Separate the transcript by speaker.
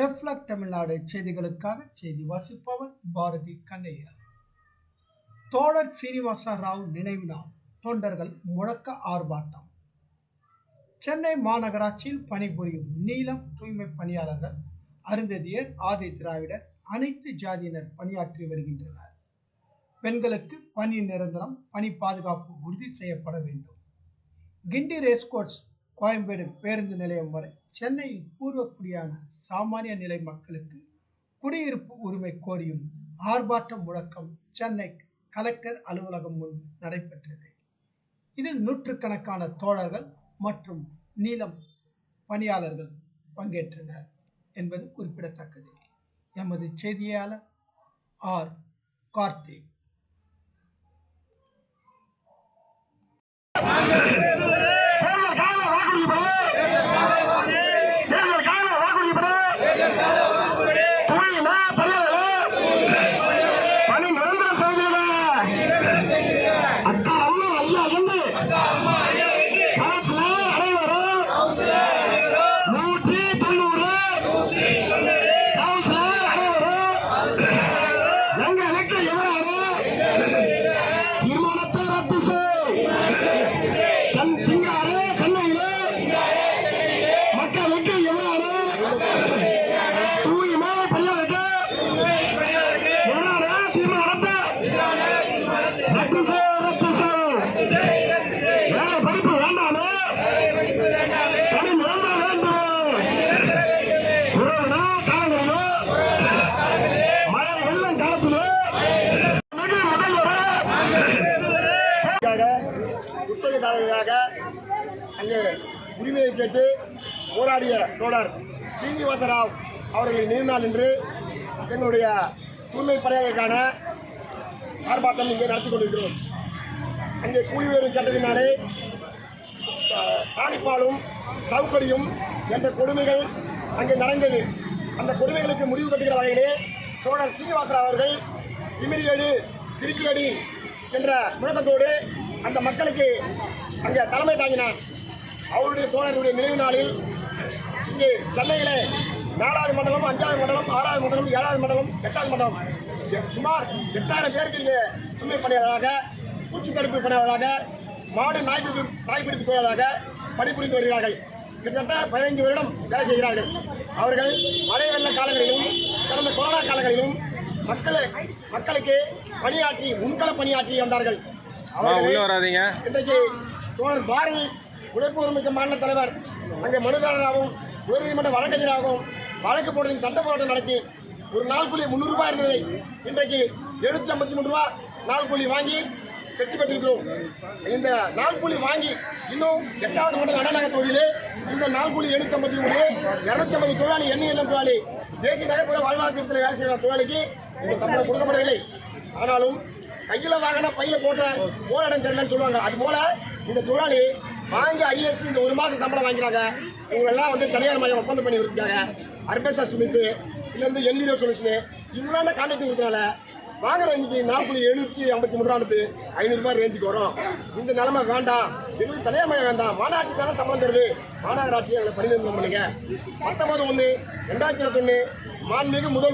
Speaker 1: Reflect Tamil Nadu செய்திகளுக்காக செய்தி வாசிப்பவர் பாரதி கண்ணையர். தோழர் சீனிவாச ராவ் நினைவு நாள் தொண்டர்கள் முழக்க ஆர்ப்பாட்டம். சென்னை மாநகராட்சியில் பணிபுரியும் நீலம் தூய்மை பணியாளர்கள் அருந்ததியர் ஆதி திராவிடர் அனைத்து ஜாதியினர் பணியாற்றி வருகின்றனர். பெண்களுக்கு பணி நிரந்தரம் பணி பாதுகாப்பு உறுதி செய்யப்பட வேண்டும். கிண்டி ரேஸ்கோர்ஸ் கோயம்பேடு பேருந்து நிலையம் வரை. சென்னையில் பூர்வக்குடியான சாமானிய நிலை மக்களுக்கு குடியிருப்பு உரிமை கோரியும் ஆர்ப்பாட்ட முழக்கம் சென்னை கலெக்டர் அலுவலகம் முன் நடைபெற்றது. இதில் நூற்றுக்கணக்கான தோழர்கள் மற்றும் நீளம் பணியாளர்கள் பங்கேற்றனர் என்பது குறிப்பிடத்தக்கது. எமது செய்தியாளர் ஆர். கார்த்திக்.
Speaker 2: எங்களுக்கு எதிராக குத்தகைதாரர்களாக அங்கு உரிமையை கேட்டு போராடிய தோழர் சீனிவாசராவ் அவர்களின் நீர்நாள் என்று எங்களுடைய தூய்மை பணியாளர்களுக்கான ஆர்ப்பாட்டம் இங்கே நடத்தி கொண்டிருக்கிறோம். அங்கே கூலி உயர்வு கேட்டதினாலே சாணிப்பாலும் சவுக்கடியும் என்ற கொடுமைகள் அங்கே நடந்தது. அந்த கொடுமைகளுக்கு முடிவு கட்டுகிற வகையிலே தோழர் சீனிவாசராவ் அவர்கள் திமிரியடி திருப்பியடி என்ற முழக்கத்தோடு அந்த மக்களுக்கு அங்கே தலைமை தாங்கினார் அவருடைய தோழருடைய நினைவு நாளில் இங்கு சென்னையிலே நாலாவது மண்டலம் அஞ்சாவது மண்டலம் ஆறாவது மண்டலம் ஏழாவது மண்டலம் எட்டாவது மண்டலம். சுமார் எட்டாயிரம் பேருக்கு இங்கே தூய்மை பணியாளராக பூச்சி தடுப்பு பணியாளராக மாடு நாய்பிடிப்பு நாய்பிடிப்பு தொழிலாளராக பணிபுரிந்து வருகிறார்கள். கிட்டத்தட்ட பதினைஞ்சு வருடம் வேலை செய்கிறார்கள். அவர்கள் மழை வெள்ள காலங்களிலும் கடந்த கொரோனா காலங்களிலும் மக்களை மக்களுக்கு பணியாற்றி முன்கள பணியாற்றி வந்தார்கள்.
Speaker 3: உள்ள வராதீங்க.
Speaker 2: இன்றைக்கு தோழர் பாரதி உழைப்பு உரிமைக்க மாநில தலைவர் அங்கே மனுதாரராகவும் உயர்நீதிமன்ற வழக்கறிஞராகவும் வழக்கு போடுவதின் சட்ட போராட்டம் நடத்தி ஒரு நாள் கூலி முந்நூறு ரூபாய் இருந்ததை இன்றைக்கு எழுநூத்தி ஐம்பத்தி மூணு ரூபாய் நாள் கூலி வாங்கி வெற்றி பெற்றிருக்கிறோம். இந்த நாள் கூலி வாங்கி இன்னும் எட்டாவது மண்டல அண்ணநகர தொகுதியிலே இந்த நாள் கூலி எழுநூத்தி ஐம்பத்தி மூணு இருநூத்தி ஐம்பது தொழிலாளி எண்ணெய் இல்லம் தொழிலாளி தேசிய நகர்ப்புற வாழ்வாதார திட்டத்தில் வேலை செய்கிற தொழிலாளிக்கு சம்பளம் கொடுக்கப்படவில்லை. ஆனாலும் கையில வாங்கினா பையில போட்ட இடம் தெரியலன்னு சொல்லுவாங்க. அது போல இந்த தொழிலாளி வாங்கி அரியரிசி இந்த ஒரு மாசம் சம்பளம் வாங்கிறாங்க இவங்க எல்லாம் வந்து தனியார் மையம் ஒப்பந்தம் பண்ணி கொடுத்துருக்காங்க அர்பேசா சுமித் இல்லை வந்து என்டிஓ சொல்யூஷனு இவங்களான கான்ட்ராக்ட் கொடுத்தனால வாங்குற இன்னைக்கு நாற்பது எழுநூத்தி ஐம்பத்தி மூணு ரூபாய் ஐநூறு ரேஞ்சுக்கு வரும். இந்த நிலைமை வேண்டாம். எங்களுக்கு தனியார் மையம் வேண்டாம். மாநகராட்சி தானே சம்பளம் தருது. மாநகராட்சி எங்களை பணி பண்ணுங்க. பத்தொன்பது ஒன்று ரெண்டாயிரத்தி இருபத்தொன்று மாண்புமிகு முதல்